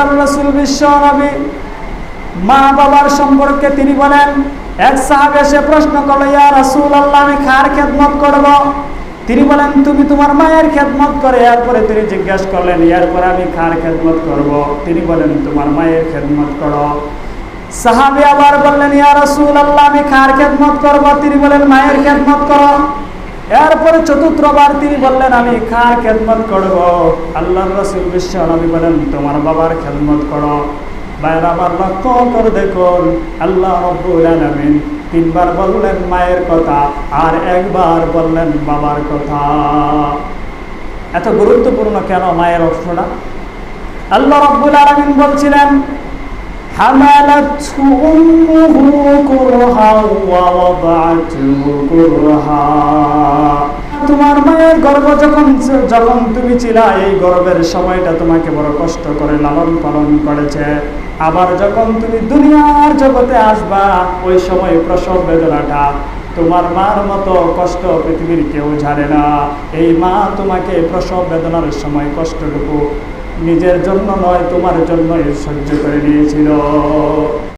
আল্লাহ রসুল বিশ্ব নবী মা বাবার সম্পর্কে তিনি বলেন, এক সাহাব এসে প্রশ্ন করল, ইয়া রাসূল আল্লাহ আমি কার খেদমত করব? তিনি বলেন, তুমি তোমার মায়ের খেদমত করে। এরপরে তিনি জিজ্ঞাসা করলেন, এরপরে আমি কার খেদমত করব? তিনি বলেন, তোমার মায়ের খেদমত করো। সাহাবি আবার বললেন, ইয়া রাসূল আল্লাহ আমি কার খেদমত করব? তিনি বলেন, মায়ের খেদমত করো। এরপরে চতুর্থবার তিনি বললেন, আমি কার খেদমত করব? আল্লাহ রসুল বিশ্ব নবী বলেন, তোমার বাবার খেদমত করো। বাইরে আবার লক্ষ্য করে দেখুন, আল্লাহ রব্বুল আলমিন তিনবার বললেন মায়ের কথা আর একবার বললেন বাবার কথা। এত গুরুত্বপূর্ণ কেন মায়ের অংশটা আল্লাহ রব্বুল আলমিন বলছিলেন হামালাত তোমার মায়ের গর্ভ যখন যখন তুমি ছিলা, এই গর্ভের সময়টা তোমাকে বড় কষ্ট করে লালন পালন করেছে। আবার যখন তুমি দুনিয়ার জগতে আসবা, ওই সময় প্রসব বেদনাটা তোমার মার মতো কষ্ট পৃথিবীর কেউ জানে না। এই মা তোমাকে প্রসব বেদনার সময় কষ্টটুকু নিজের জন্য নয়, তোমার জন্য সহ্য করে নিয়েছিল।